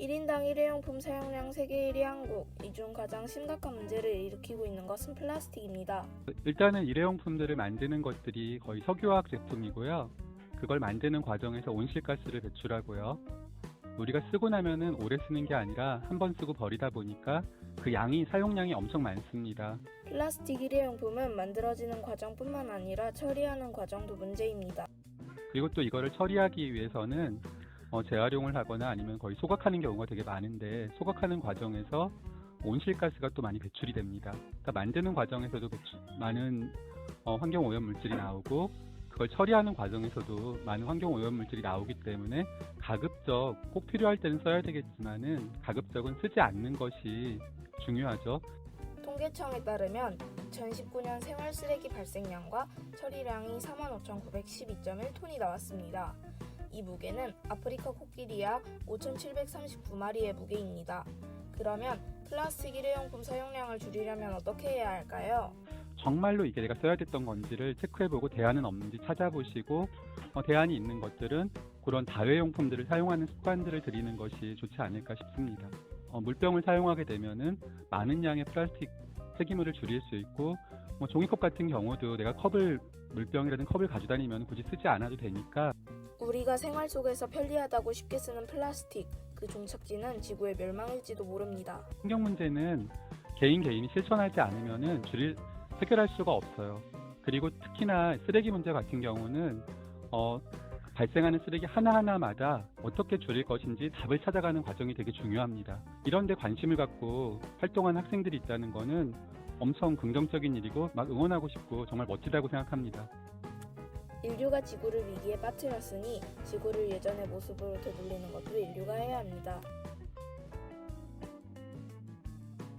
1인당 일회용품 사용량 세계 1위 한국. 이 중 가장 심각한 문제를 일으키고 있는 것은 플라스틱입니다. 일단은 일회용품들을 만드는 것들이 거의 석유화학 제품이고요. 그걸 만드는 과정에서 온실가스를 배출하고요. 우리가 쓰고 나면은 오래 쓰는 게 아니라 한 번 쓰고 버리다 보니까 그 양이 사용량이 엄청 많습니다. 플라스틱 일회용품은 만들어지는 과정뿐만 아니라 처리하는 과정도 문제입니다. 그리고 또 이거를 처리하기 위해서는 어, 재활용을 하거나 아니면 거의 소각하는 경우가 되게 많은데 소각하는 과정에서 온실가스가 또 많이 배출이 됩니다. 그러니까 만드는 과정에서도 배출- 많은 어, 환경 오염 물질이 나오고 그걸 처리하는 과정에서도 많은 환경 오염 물질이 나오기 때문에 가급적 꼭 필요할 때는 써야 되겠지만은 가급적은 쓰지 않는 것이 중요하죠. 통계청에 따르면 2019년 생활 쓰레기 발생량과 처리량이 45,912.1톤이 나왔습니다. 이 무게는 아프리카 코끼리 약 5,739마리의 무게입니다. 그러면 플라스틱 일회용품 사용량을 줄이려면 어떻게 해야 할까요? 정말로 이게 내가 써야 됐던 건지를 체크해보고 대안은 없는지 찾아보시고 어, 대안이 있는 것들은 그런 다회용품들을 사용하는 습관들을 들이는 것이 좋지 않을까 싶습니다. 어, 물병을 사용하게 되면은 많은 양의 플라스틱 폐기물을 줄일 수 있고 뭐 종이컵 같은 경우도 내가 컵을 물병이라든 컵을 가져다니면 굳이 쓰지 않아도 되니까 우리가 생활 속에서 편리하다고 쉽게 쓰는 플라스틱, 그 종착지는 지구의 멸망일지도 모릅니다. 환경 문제는 개인 개인이 실천하지 않으면은 줄일 해결할 수가 없어요. 그리고 특히나 쓰레기 문제 같은 경우는 어, 발생하는 쓰레기 하나하나마다 어떻게 줄일 것인지 답을 찾아가는 과정이 되게 중요합니다. 이런 데 관심을 갖고 활동한 학생들이 있다는 거는 엄청 긍정적인 일이고 막 응원하고 싶고 정말 멋지다고 생각합니다. 인류가 지구를 위기에 빠뜨렸으니 지구를 예전의 모습으로 되돌리는 것도 인류가 해야 합니다.